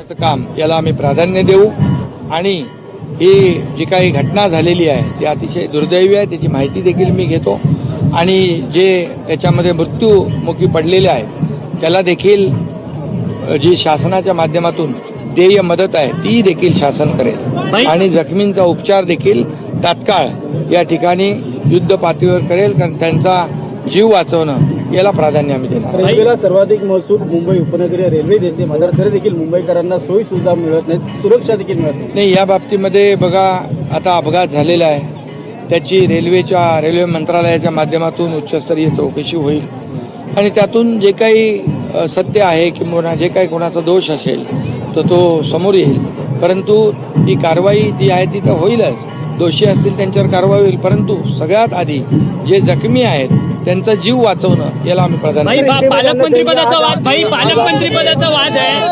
करण्याचं काम याला आम्ही प्राधान्य देऊ. आणि ही जी काही घटना झालेली आहे ती अतिशय दुर्दैवी आहे त्याची माहिती देखील मी घेतो. आणि जे त्याच्यामध्ये मृत्यूमुखी पडलेले आहेत त्याला देखील जी शासनाच्या माध्यमातून देय मदत आहे ती देखील शासन करेल. आणि जखमींचा उपचार देखील तात्काळ या ठिकाणी युद्ध पातळीवर करेल कारण त्यांचा जीव वाचवणं याला प्राधान्य आम्ही देणार. रेल्वेला सर्वाधिक महसूल मुंबई उपनगरीय रेल्वे देते. मात्र तरी देखील मुंबईकरांना सोयी सुविधा मिळत नाहीत सुरक्षा देखील मिळत नाही नाही या बाबतीमध्ये बघा आता अपघात झालेला आहे. त्याची रेल्वेच्या रेल्वे मंत्रालयाच्या माध्यमातून उच्चस्तरीय चौकशी होईल. आणि त्यातून जे काही सत्य आहे किंवा जे काही कोणाचा दोष असेल तर तो समोर येईल. परंतु ही कारवाई जी आहे ती तर होईलच. दोषी असतील त्यांच्यावर कारवाई होईल. परंतु सगळ्यात आधी जे जखमी आहेत त्यांचा जीव वाचवणं याला आम्ही प्राधान्य. पालकमंत्री पदाचा वाद भाई पालकमंत्री पदाचा वाद आहे